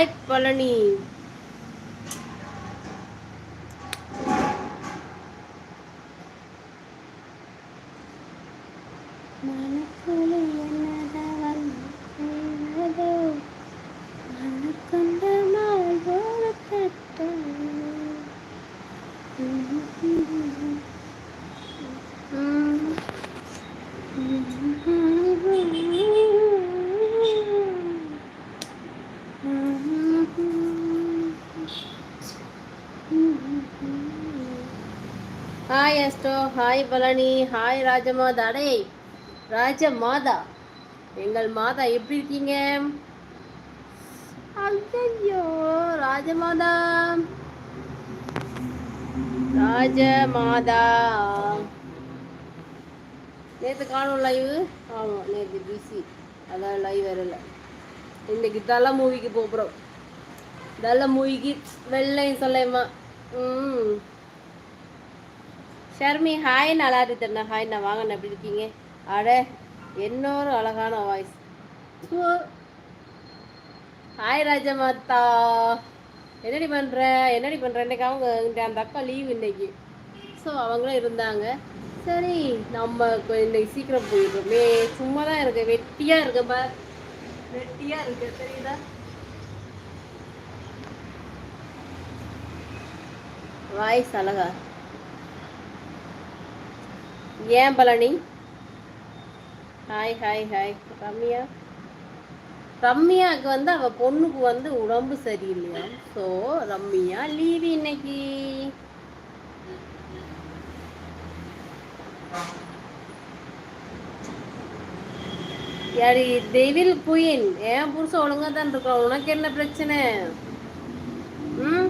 Hi Palani. மனக்குழி என்னதவன் Hi hi Palani hi Rajamata அடே ராஜமாதா எங்கள் மாதா எப்படி இருக்கீங்க? ஐயோ ராஜமாதா. ராஜமாதா. நேற்று காணும் லைவ் ஆமாம் நேற்று பிஸி அதான் லைவ் வரல இன்னைக்கு தலை மூவிக்கு போகிறோம் தலை மூவிக்கு வெள்ளையும் சொல்லேம்மா. ம். ஷர்மி ஹாய் நல்லா இருக்குண்ணா ஹாய் நான் வாங்கண்ணா எப்படி இருக்கீங்க? அட இன்னொரு அழகான வாய்ஸ் ஹாய் ராஜமாத்தா. என்னடி பண்ணுற என்னடி பண்ணுற இன்னைக்கு அவங்க அந்த அக்கா லீவ் இன்னைக்கு. ஸோ அவங்களும் இருந்தாங்க. சரி நம்ம இன்னைக்கு சீக்கிரம் போயிடுறோமே. சும்மா தான் இருக்கு வெட்டியாக இருக்கு பா. வெட்டியாக இருக்கு தெரியுதா? வாய்ஸ் அழகா. ஏன் Palani? Hi hi hi Ramya? ரம்யாவுக்கு வந்து அவள் பொண்ணுக்கு வந்து உடம்பு சரியில்லையா? ஸோ ரம்யா லீவு இன்னைக்கு. யாரு டெவில் குயின் ஏன் புருஷன் ஒழுங்கா தான் இருக்கான்? உனக்கு என்ன பிரச்சனை? ம்?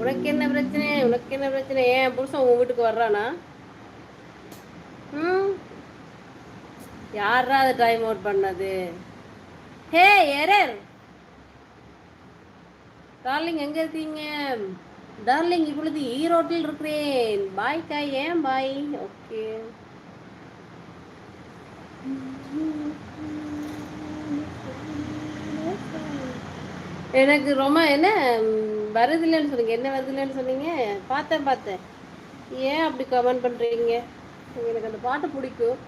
உனக்கு என்ன பிரச்சனை? உனக்கு என்ன பிரச்சனை? ஏன் புருஷன் உன் வீட்டுக்கு வர்றானா? ம். யாரா அதை டைம் அவுட் பண்ணது? ஹே எரர். டார்லிங் எங்க இருக்கீங்க? டார்லிங் இப்பொழுது ஈரோட்டில் இருக்கிறேன். பாய் கா ஏன் பாய் ஓகே எனக்கு ரொம்ப என்ன? வருதில்லைன்னு சொன்னீங்க. என்ன வருதில்லைன்னு சொன்னீங்க? பார்த்தேன் பார்த்தேன். ஏன் அப்படி கமெண்ட் பண்ணுறீங்க எனக்கு அந்த பாட்டு பிடிக்கும்.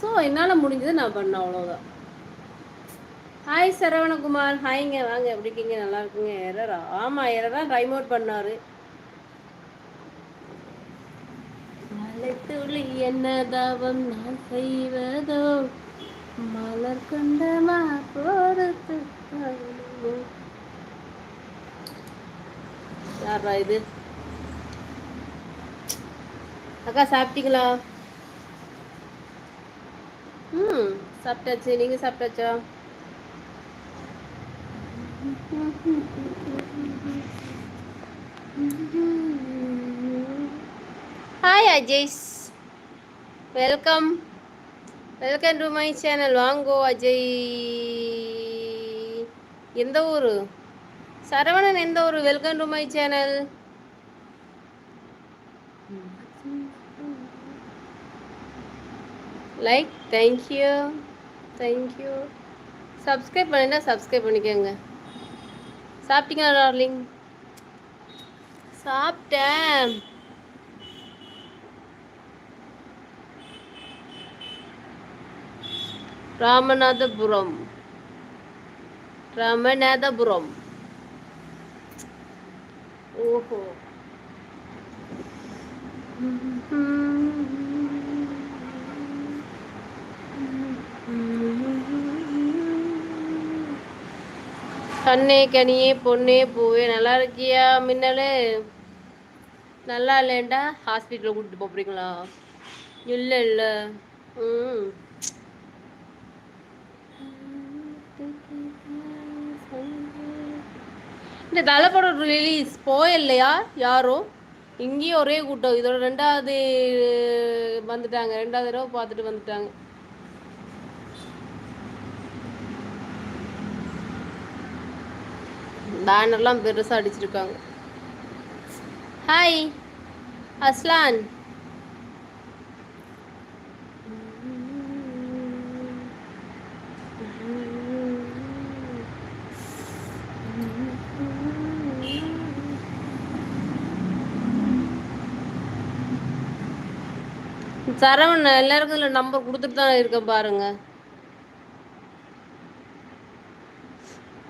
ஸோ என்னால் முடிஞ்சது நான் பண்ணேன் அவ்வளோதான் ஹாய் சரவணகுமார். ஹாய்ங்க வாங்க. எப்படி இருக்கீங்க? நல்லா இருக்குங்க? எரரா. ஆமாம் எரரா டைம் அவுட் பண்ணார். மலைத்துளி என்ன தவம்? நான் செய்வதோ? மலர் கொண்டமா போறது யாரா இது? அக்கா சாப்பிட்டீங்களா ம் சாப்பிட்டாச்சு நீங்கள் சாப்பிட்டாச்சா? Hi Ajay's welcome welcome to my channel வாங்கோ அஜய் எந்த ஊர்? சரவணன் எந்த ஊர்? Welcome to my channel like thank you thank you subscribe பண்ணினா சப்ஸ்கிரைப் பண்ணிக்கோங்க. சாப்பிட்டீங்களா டார்லிங் சாப்பிட்டேன். ராமநாதபுரம். ராமநாதபுரம். ஓஹோ. கண்ணே கனியே பொண்ணே பூவே நல்லா இருக்கியா? மின்னலே. நல்லா இல்லைண்டா ஹாஸ்பிட்டலில் கூப்பிட்டு போகிறீங்களா இல்லை இல்லை. ம். இந்த தலைப்படம் ரிலீஸ் போயில்லையா யாரும் இங்கேயும் ஒரே கூட்டம். இதோட ரெண்டாவது வந்துட்டாங்க. ரெண்டாவது தடவை பார்த்துட்டு வந்துட்டாங்க. பேனர்லாம் பெருசாக அடிச்சிருக்காங்க. ஹாய் அஸ்லான் சரவணன் எல்லாருக்கும் இதில் நம்பர் கொடுத்துட்டு தான் இருக்கேன் பாருங்கள்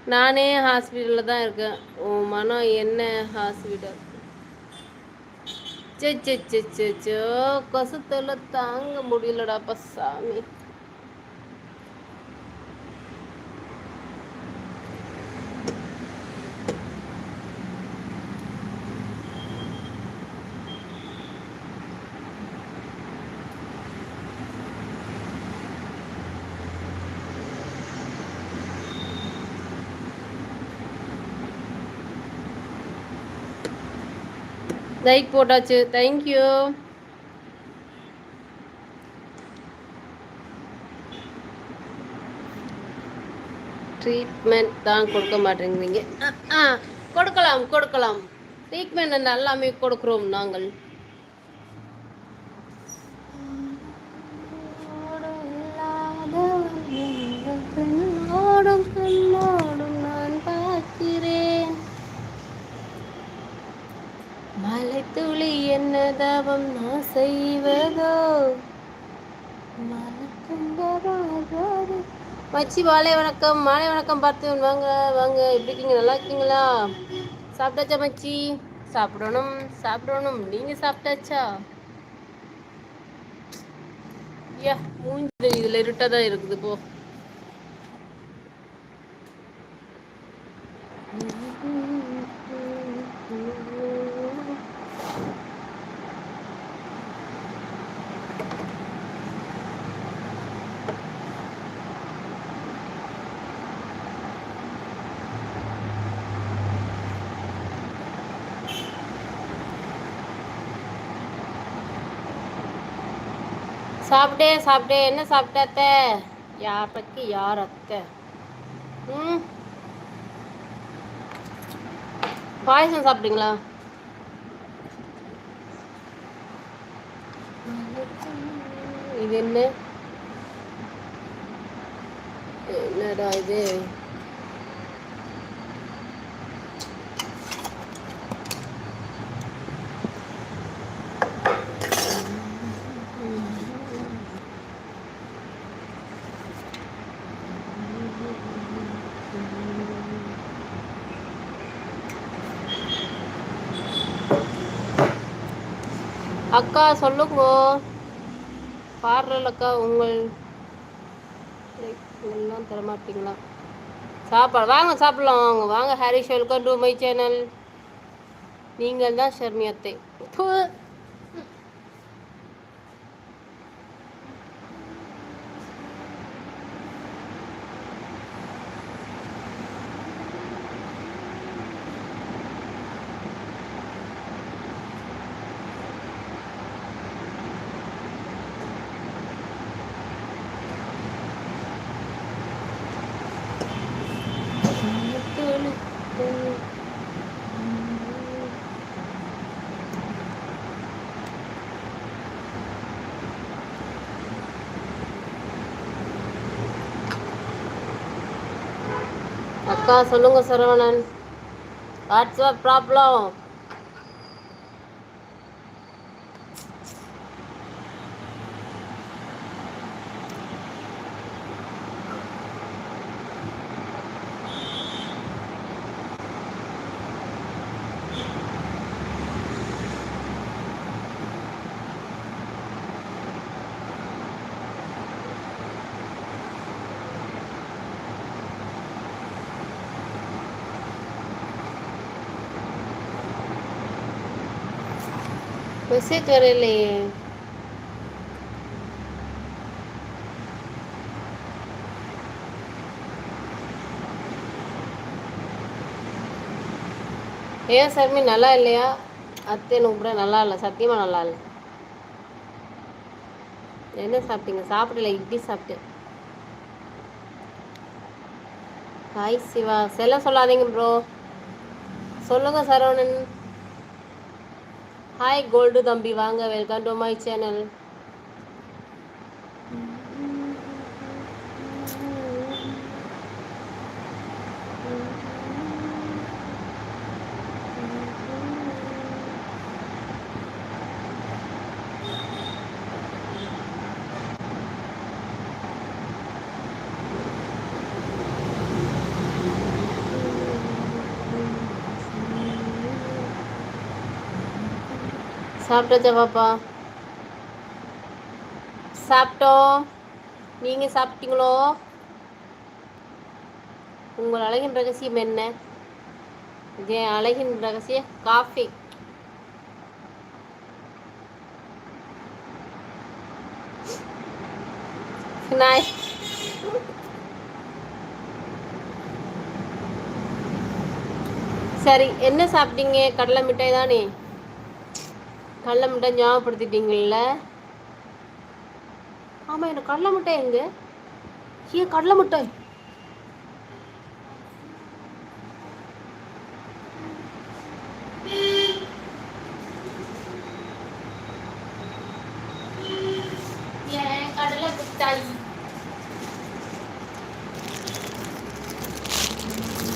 நானே ஹாஸ்பிட்டலில் தான் இருக்கேன். உன் மனம் என்ன ஹாஸ்பிட்டல் சே சே சே சே கொசு தொல்லை தாங்க முடியலடாப்பா சாமி லைக் போட்டாச்சு. தேங்க்யூ ட்ரீட்மெண்ட் தான் கொடுக்க மாட்டேங்கிறீங்க. ஆ கொடுக்கலாம் கொடுக்கலாம். ட்ரீட்மெண்ட் எல்லாமே கொடுக்குறோம் நாங்கள். நான் மலை துளி என்ன தவம் நான் செய்வதோ? மச்சி மாலை வணக்கம். மாலை வணக்கம் பார்த்து வாங்க வாங்க. எப்படி இருக்கீங்க? நல்லா இருக்கீங்களா? சாப்பிட்டாச்சா மச்சி? சாப்பிடணும் சாப்பிடணும். நீங்க சாப்பிட்டாச்சா? யா மூஞ்சி இதுல இருட்டா தான் இருக்குது போ. சாப்பிட்டேன் சாப்பிட்டேன் என்ன சாப்பிட்டாத்த யாருக்கு யார் அத்தை? ம். பாயசம் சாப்பிட்டீங்களா? இது என்ன? என்னடா இது? அக்கா சொல்லுங்க. பாடுறல் அக்கா உங்கள் எல்லாம் தரமாட்டீங்களா சாப்பாடு வாங்க சாப்பிடலாம். வாங்க வாங்க Harish welcome to my channel. நீங்கள் தான் ஷர்மியத்தை அக்கா சொல்லுங்க சரவணன். வாட்ஸ்அப் ப்ராப்ளம் மெசேஜ் வர இல்லையே ஏன் சார்மி நல்லா இல்லையா? அத்தை நூப்ரா நல்லா இல்லை. சத்தியமாக நல்லா இல்லை. என்ன சாப்பிட்டீங்க? சாப்பிடல இட்லி சாப்பிட்டேன். ஹாய் சிவா. செல்ல சொல்லாதீங்க ப்ரோ சொல்லுங்கள் சரவணன். ஹாய் கோல்டு தம்பி வாங்க வெல்கம் டு மை சேனல் சாப்பிட்டாச்சா பாப்பா. சாப்பிட்டோம் நீங்கள் சாப்பிட்டீங்களோ? உங்கள் அழகின் ரகசியம் என்ன? இது அழகின் ரகசியம் காஃபி. நாய் சரி என்ன சாப்பிட்டீங்க? கடலை மிட்டாய் தானே? கடல மிட்டாய் ஞாபகப்படுத்திட்டீங்கல்ல? ஆமாம் எனக்கு கடலை மிட்டாய் எங்க? ஏன் கடலை முட்டை ஏன் கடலை மிட்டாய்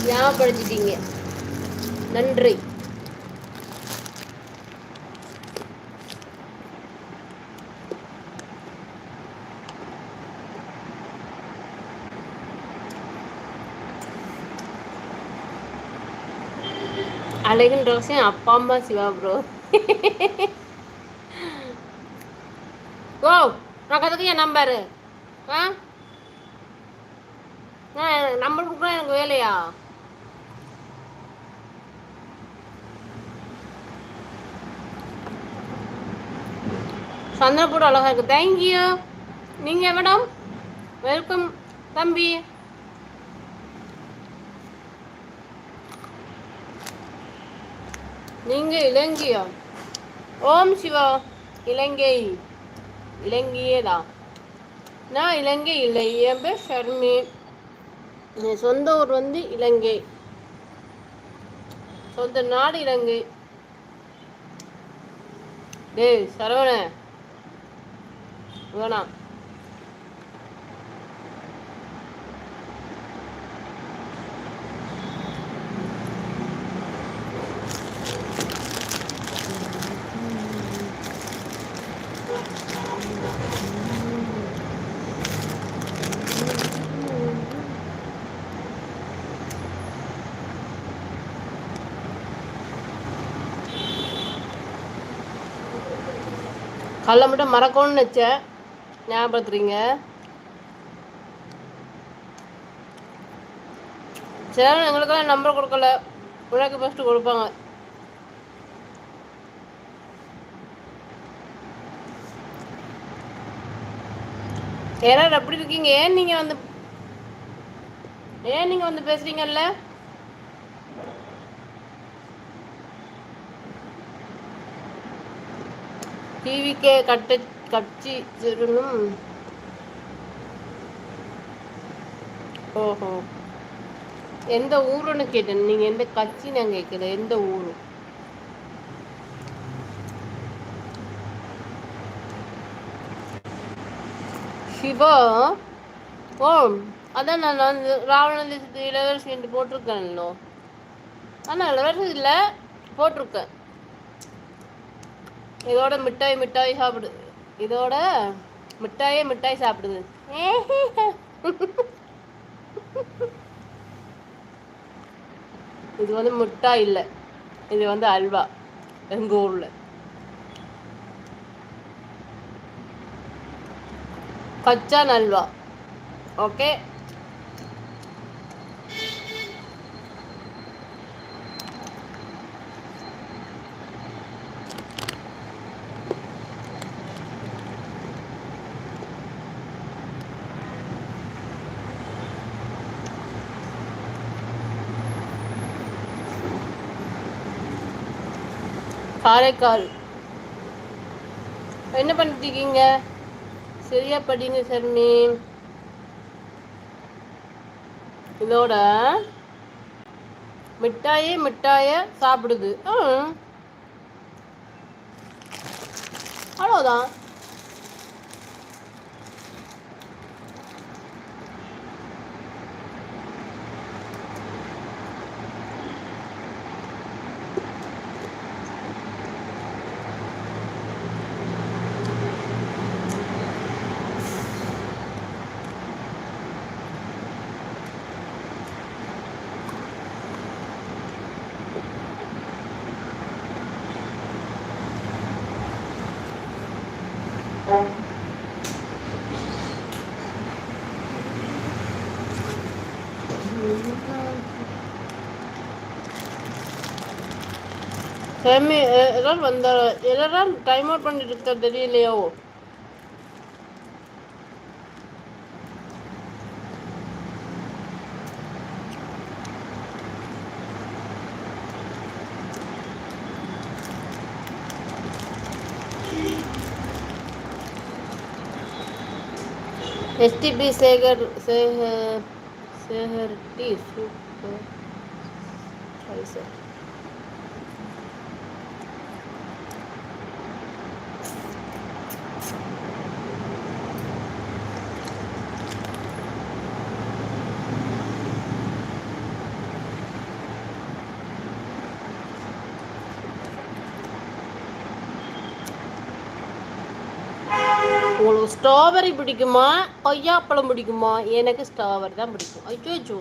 ஞாபகப்படுத்திட்டீங்க. நன்றி. அழகின் ரோஷன் அப்பா அம்மா சிவா ப்ரோ ஓ நான் என் நம்பரு ஆ? நம்பர் கொடுக்குறா எனக்கு வேலையா? சந்திரபூர் அழகா இருக்கு. தேங்க்யூ நீங்கள் மேடம் வெல்கம் தம்பி. நீங்க இலங்கையா? ஓம் சிவா இலங்கை. இலங்கையே தான் நான் இலங்கை இல்லை என் பேர் ஷர்மி என் சொந்த ஊர் வந்து இலங்கை. சொந்த நாடு இலங்கை. டேய் சரவண வேணாம். கல்லை மட்டும் மறக்கணும்னு நினச்சேன். ஞாபகப்படுத்துறீங்க. சரி எங்களுக்கெல்லாம் நம்பர் கொடுக்கல. உழைக்கு ஃபஸ்ட்டு கொடுப்பாங்க. யாராவது எப்படி இருக்கீங்க? ஏன் நீங்கள் வந்து ஏன் நீங்கள் வந்து பேசுறீங்கல்ல? டிவிக்கே கட்ட கட்சி சிறுனும் ஓஹோ. எந்த ஊருன்னு கேட்டேன். நீங்கள் எந்த கட்சி நான் கேட்கல எந்த ஊரு? சிவா? ஓ அதான் நான் வந்து ராவண தேசத்து இளவரசி போட்டிருக்கேன்லோ. ஆனால் இளவரசி இல்லை போட்டிருக்கேன். இதோட மிட்டாய் மிட்டாய் சாப்பிடு. இதோட மிட்டாயே மிட்டாய் சாப்பிடுது. இது வந்து மிட்டாய் இல்லை. இது வந்து அல்வா. எங்கள் ஊரில். கச்சான் அல்வா. ஓகே காரைக்கால். என்ன பண்ணிட்டு இருக்கீங்க? சரியா படிங்க சர்மி இதோட மிட்டாயே மிட்டாய சாப்பிடுது. அவ்வளோதான் ஃபேமி எல்லாரும் வந்த எல்லாரும் டைம் அவுட் பண்ணிட்டு இருக்கா தெரியலையோ எஸ்டிபி சேகர் சேகர் சேகர் டி சூப்பர் சார் உங்களுக்கு ஸ்ட்ராபெரி பிடிக்குமா? கொய்யாப்பழம் பிடிக்குமா? எனக்கு ஸ்ட்ராபெரி தான் பிடிக்கும். ஐயோ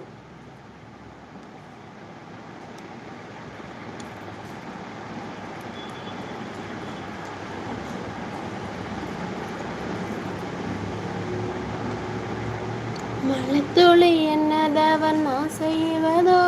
மலைத்துளி என்னதவன் நான் செய்வதோ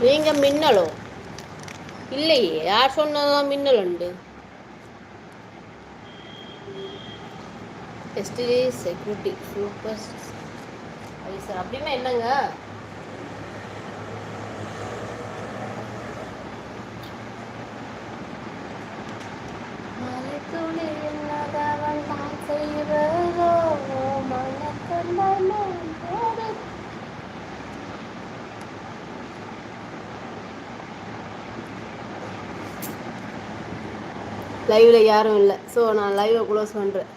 நீங்க மின்னலோ? இல்லையே யார் சொன்னதான் மின்னல் உண்டு எஸ்டிடி செக்யூரிட்டி சூப்பர் சார் அப்படின்னா என்னங்க மலைத்துளி என்னதவன் தான் செய்வதோ மனக்கண்ணன் லைவில் யாரும் இல்லை. ஸோ நான் லைவை க்ளோஸ் பண்ணுறேன்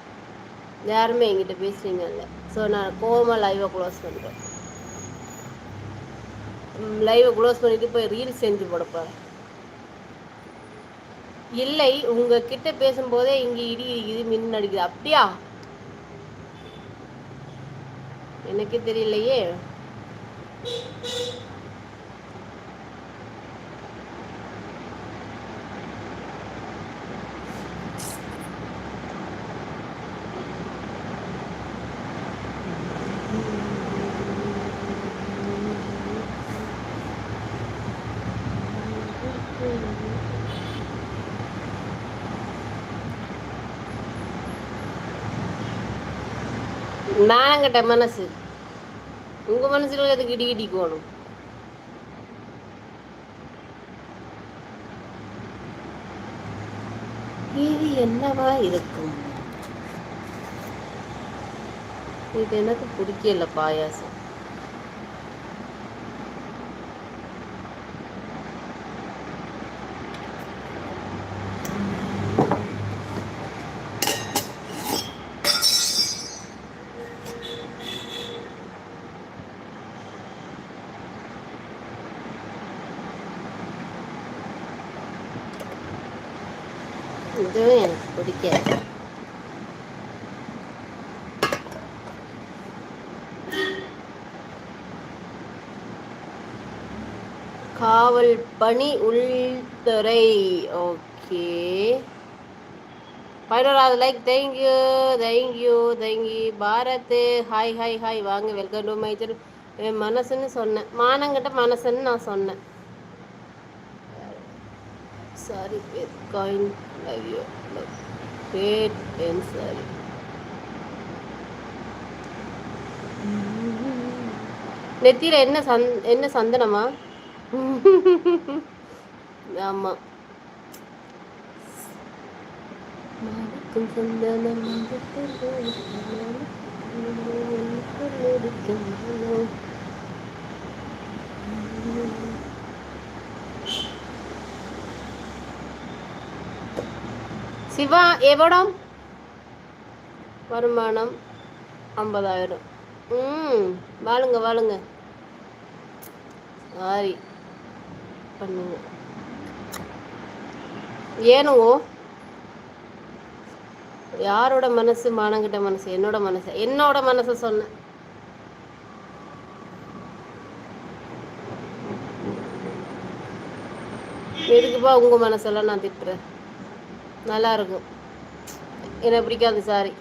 யாருமே என்கிட்ட பேசுகிறீங்க இல்லை. ஸோ நான் கோவமாக லைவை க்ளோஸ் பண்ணுறேன் லைவை க்ளோஸ் பண்ணிவிட்டு போய் ரீல்ஸ் செஞ்சு போடப்போகிறேன் இல்லை உங்ககிட்ட பேசும்போதே இங்கே இடி இடிக்குது மின் அடிக்குது. அப்படியா? எனக்கே தெரியலையே. நானங்கிட்ட மனசு. உங்க மனசுல எதுக்கு இடி இடிக்கணும் இது என்னவா இருக்கும்? இது எனக்கு பிடிக்கல பாயாசம் இதுவும் எனக்கு பிடிக்காது காவல் பணி உள்துறை. ஓகே பதினோராவது like thank you thank you thank you Bharat hi hi hi வாங்க வெல்கம் டு மை என் மனசுன்னு சொன்னேன். மானங்கிட்ட மனசுன்னு நான் சொன்னேன். Sorry coin love you love bad N sorry நெத்தியில் என்ன சந் என்ன சந்தனமா? ஆமாம் மணக்கும் சந்தனம் சிவா எவடம்? வருமானம் ஐம்பதாயிரம். ம் வாழுங்க வாழுங்க. சாரி பண்ணுங்க. ஏனுவோ யாரோட மனசு? மானங்கிட்ட மனசு. என்னோட மனசு. என்னோட மனசை சொன்னேன் எதுக்குப்பா உங்க மனசெல்லாம் நான் திட்டுறேன். நல்லா இருக்கும் எனக்கு பிடிக்காது சாரி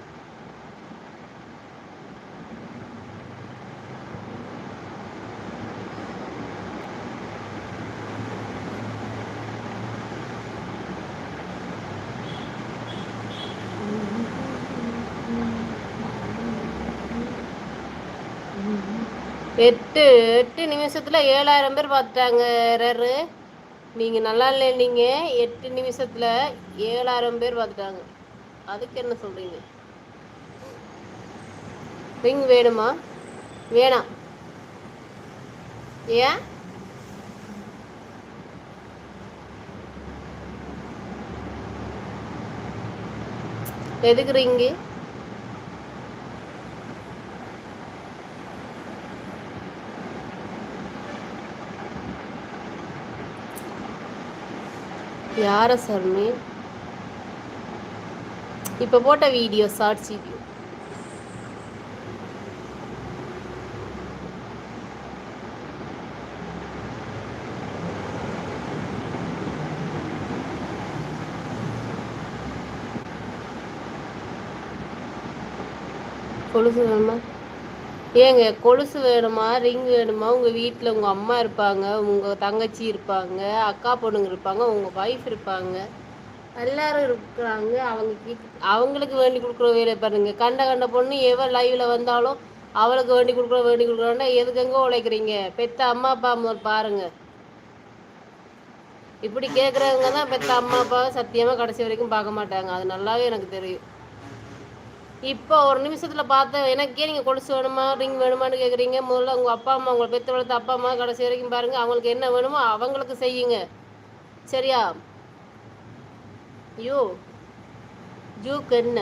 எட்டு எட்டு நிமிஷத்துல ஏழாயிரம் பேர் பார்த்துட்டாங்க ரரு நீங்கள் நல்லா இல்லை எட்டு நிமிஷத்தில் ஏழாயிரம் பேர் பார்த்துட்டாங்க அதுக்கு என்ன சொல்கிறீங்க ரிங் வேணுமா? வேணாம். ஏன்? எதுக்கு ரிங்கு யார சர்மே இப்போ போட்ட வீடியோ ஷார்ட்ஸ் வீடியோ. கொலுசு வேணுமா? ஏங்க கொலுசு வேணுமா ரிங் வேணுமா? உங்கள் வீட்டில் உங்கள் அம்மா இருப்பாங்க உங்கள் தங்கச்சி இருப்பாங்க அக்கா பொண்ணுங்க இருப்பாங்க உங்கள் ஒய்ஃப் இருப்பாங்க. எல்லாரும் இருக்கிறாங்க. அவங்க அவங்களுக்கு வேண்டி கொடுக்குற வேலை பாருங்க. கண்ட கண்ட பொண்ணு எவன் லைவ்ல வந்தாலும் அவளுக்கு வேண்டி கொடுக்குற வேண்டி கொடுக்குறோன்னா எதுக்கு உழைக்கிறீங்க? பெத்த அம்மா அப்பா முதல் பாருங்க. இப்படி கேட்குறவங்க தான் பெத்த அம்மா அப்பாவை சத்தியமாக கடைசி வரைக்கும் பார்க்க மாட்டாங்க. அது நல்லாவே எனக்கு தெரியும். இப்போ ஒரு நிமிஷத்தில் பார்த்தேன் எனக்கே நீங்கள் கொலுசு வேணுமா ரிங் வேணுமான்னு கேட்குறீங்க முதல்ல உங்கள் அப்பா அம்மா உங்களை பெற்று வளர்த்த அப்பா அம்மா கடைசி வரைக்கும் பாருங்கள் அவங்களுக்கு என்ன வேணுமோ அவங்களுக்கு செய்யுங்க. சரியா? ஐயோ ஜூக்கு என்ன?